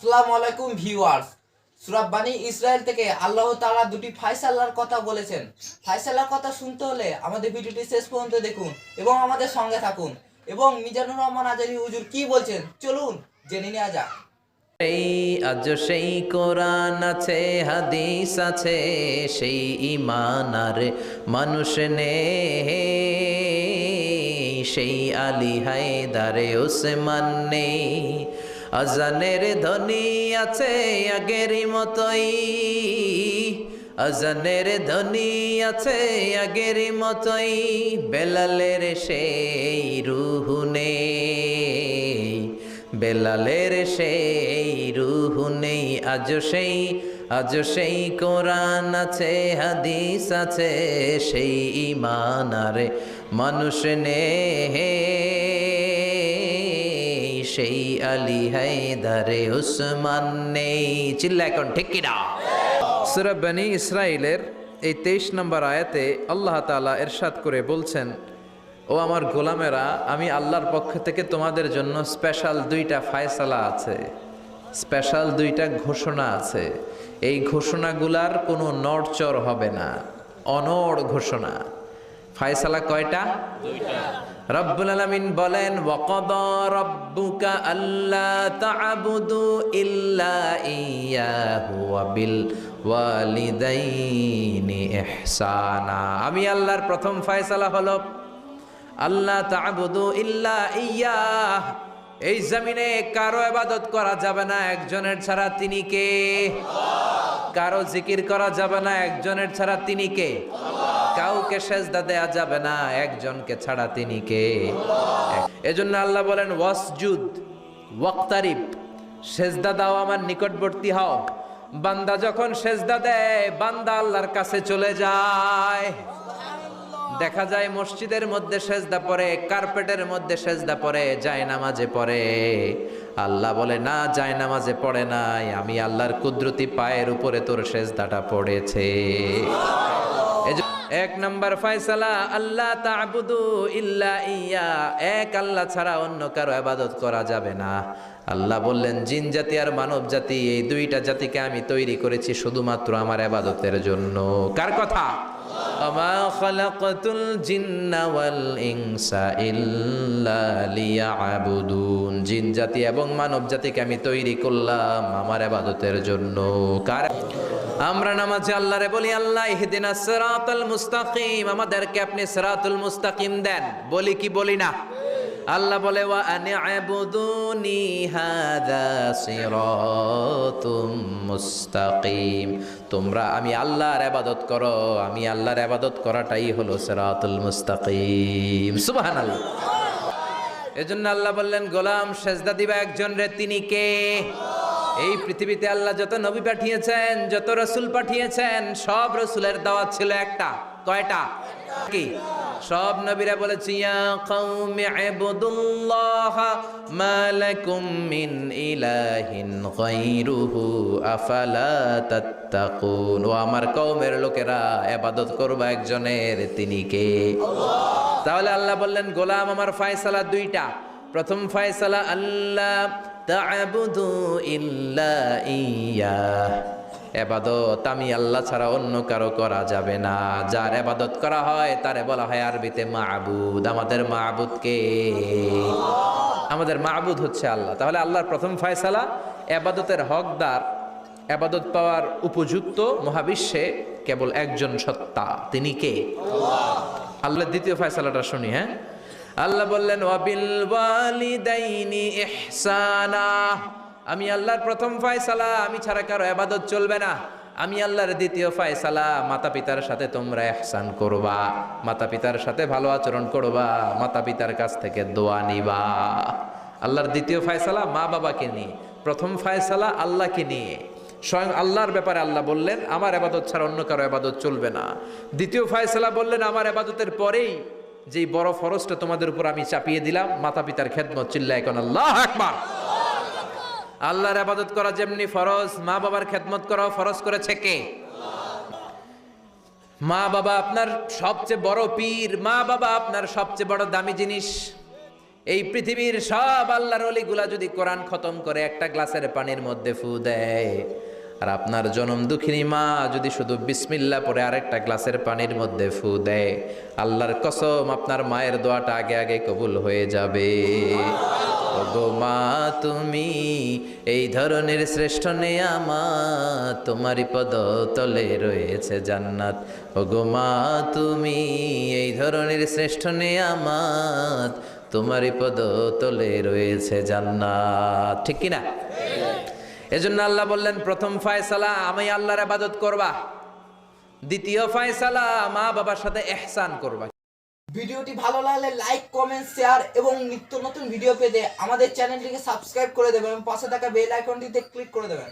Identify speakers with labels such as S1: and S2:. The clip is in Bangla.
S1: আসসালামু আলাইকুম ভিউয়ার্স। সূরা বানী ইসরায়েল থেকে আল্লাহ তাআলা দুটি ফায়সালার কথা বলেছেন। ফায়সালার কথা শুনতে হলে আমাদের ভিডিওটি শেষ পর্যন্ত দেখুন এবং আমাদের সঙ্গে থাকুন। এবং মিজানুর রহমান আজারি হুজুর কি বলছেন চলুন জেনে নেওয়া যাক।
S2: সেই আজ সেই কোরআন আছে, হাদিস আছে, সেই ইমান আর মানুষ নে সেই আলী হায়দারে ওসমান নেই। আজানের ধ্বনি আছে আগেরই মতোই। আজানের ধ্বনি আছে আগেরই মতোই। বেলালের সেই রুহু নেই। বেলালের সেই রুহ নেই। আজ সেই আজ সেই কোরআন আছে, হাদিস আছে, সেই ইমান আরে মানুষ নে সেই আলী হায়দারে উসমান নেই। চিল্লা এখন ঠিক কিনা?
S3: সুরা বনি ইসরায়েলের এই তেইশ নম্বর আয়াতে আল্লাহ তাআলা এরশাদ করে বলছেন, ও আমার গোলামেরা, আমি আল্লাহর পক্ষ থেকে তোমাদের জন্য স্পেশাল দুইটা ফায়সালা আছে। স্পেশাল দুইটা ঘোষণা আছে। এই ঘোষণাগুলার কোনো নড়চড় হবে না। অনড় ঘোষণা। ফায়সালা কয়টা? রব্বুল আলামিন বলেন, ওয়াকাদ রাব্বুকা আল্লা তা'বুদু ইল্লা ইয়্যাহু ওয়া বিল ওয়ালিদাইনি ইহসানা। আমি আল্লাহর প্রথম ফয়সালা হলো আল্লাহ তা'বুদু ইল্লা ইয়্যাহ এই জমিনে কারও ইবাদত করা যাবে না, একজনের ছাড়া তিনি কে? কারও জিকির করা যাবে না, একজনের ছাড়া তিনি কে? কাউকে সেজদা দেয়া যাবে না, একজনকে ছাড়া তিনি কে? এজন্য আল্লাহ বলেন, ওয়াসজুদ, ওয়াক্তারিব, সেজদা দাও আমার নিকটবর্তী হও। বান্দা যখন সেজদা দেয়, বান্দা আল্লাহর কাছে চলে যায়। দেখা যায় মসজিদের মধ্যে সেজদা পড়ে, কার্পেটের মধ্যে সেজদা পড়ে যায় নামাজে পড়ে। আল্লাহ বলে, না যায় নামাজে পড়ে নাই, আমি আল্লাহর কুদরতি পায়ের উপরে তোর সেজদাটা পড়েছে। এক নাম্বার ফয়সালা আল্লাহ তা'বুদু ইল্লা ইয়া। এক আল্লাহ ছাড়া অন্য কারও ইবাদত করা যাবে না। আল্লাহ বললেন, জিন জাতি আর মানব জাতি, এই দুইটা জাতিকে আমি তৈরি করেছি শুধুমাত্র আমার ইবাদতের জন্য। কার কথা? ইনসা ইল্লা জিন জাতি এবং মানব জাতিকে আমি তৈরি করলাম আমার ইবাদতের জন্য। কার আমরা নামাজে আল্লাহরে বলি, আল্লাহ ইহদিনা সিরাতাল মুস্তাকিম। আমাদেরকে আপনি সিরাতুল মুস্তাকিম দেন। বলি কি বলি না? আল্লাহ বলে, ওয়া মুস্তাকিম। তোমরা আমি আল্লাহর ইবাদত করো। আমি আল্লাহর ইবাদত করাটাই হলো সিরাতুল মুস্তাকিম। সুবহানাল্লাহ। এজন্য আল্লাহ বললেন, গোলাম সেজদা দিবা একজন রে, তিনি কে? এই পৃথিবীতে আল্লাহ যত নবী পাঠিয়েছেন, যত রসুল পাঠিয়েছেন, সব রসুলের দাওয়াত ছিল একটা। কয়টা? কি? সব নবীরা বলেছে আমার কওমের লোকেরা, ইবাদত করবা একজনের, তিনি কে? তাহলে আল্লাহ বললেন, গোলাম আমার ফায়সালা দুইটা। প্রথম ফায়সালা আল্লাহ ইল্লা ইয়া। এবাদত আমি আল্লাহ ছাড়া অন্য কারও করা যাবে না। যার এবাদত করা হয়, তারে বলা হয় আরবিতে মাহবুদ আমাদের মাহবুদকে আমাদের মাহবুদ হচ্ছে আল্লাহ। তাহলে আল্লাহর প্রথম ফয়সালা, এবাদতের হকদার, এবাদত পাওয়ার উপযুক্ত মহাবিশ্বে কেবল একজন সত্তা, তিনি কে? আল্লাহ, দ্বিতীয় ফয়সালাটা শুনি হ্যাঁ? আল্লাহ বললেন, ওয়াবিল ওয়ালিদাইনি ইহসানা। আমি আল্লাহর প্রথম ফয়সালা, আমি ছাড়া কারও ইবাদত চলবে না। আমি আল্লাহর দ্বিতীয় ফয়সালা মাতা পিতার সাথে তোমরা এহসান করবা মাতা পিতার সাথে ভালো আচরণ করবা মাতা পিতার কাছ থেকে দোয়া নিবা। আল্লাহর দ্বিতীয় ফয়সালা মা বাবাকে নিয়ে, প্রথম ফয়সালা আল্লাহকে নিয়ে। স্বয়ং আল্লাহর ব্যাপারে আল্লাহ বললেন, আমার আবাদত ছাড়া অন্য কারও আবাদত চলবে না। দ্বিতীয় ফয়সালা বললেন, আমার আবাদতের পরেই যেই বড় ফরজটা তোমাদের উপর আমি চাপিয়ে দিলাম মাতা পিতার খেদমত চিল্লা এখন আল্লাহ আকবার! আল্লাহর আবাদত করা যেমনি ফরজ মা বাবার খেদমত করাও ফরজ করেছে কে? মা বাবা আপনার সবচেয়ে বড় পীর মা বাবা আপনার সবচেয়ে বড় দামি জিনিস। এই পৃথিবীর সব আল্লাহর অলিগুলা যদি কোরআন খতম করে, একটা গ্লাসের পানির মধ্যে ফু দেয়। আর আপনার জনম দুঃখিনী মা যদি শুধু বিসমিল্লা পরে আরেকটা গ্লাসের পানির মধ্যে ফু দেয়, আল্লাহর কসম আপনার মায়ের দোয়াটা আগে আগে কবুল হয়ে যাবে। ওগো মা, তুমি এই ধরনের শ্রেষ্ঠ নেয়ামাত তোমারই পদ তলে রয়েছে জান্নাত। ওগো মা, তুমি এই ধরনের শ্রেষ্ঠ নেয়ামাত তোমারই পদ তলে রয়েছে জান্নাত। ঠিক কিনা? এজন্য আল্লাহ বললেন, প্রথম ফায়সালা, আমি আল্লাহর আবাদত করবা। দ্বিতীয় ফায়সালা, মা বাবার সাথে এহসান করবা।
S1: ভিডিওটি ভালো লাগলে লাইক, কমেন্ট, শেয়ার এবং নিত্য নতুন ভিডিও পেতে আমাদের চ্যানেলটিকে সাবস্ক্রাইব করে দেবেন এবং পাশে থাকা বেল আইকনটিতে ক্লিক করে দেবেন।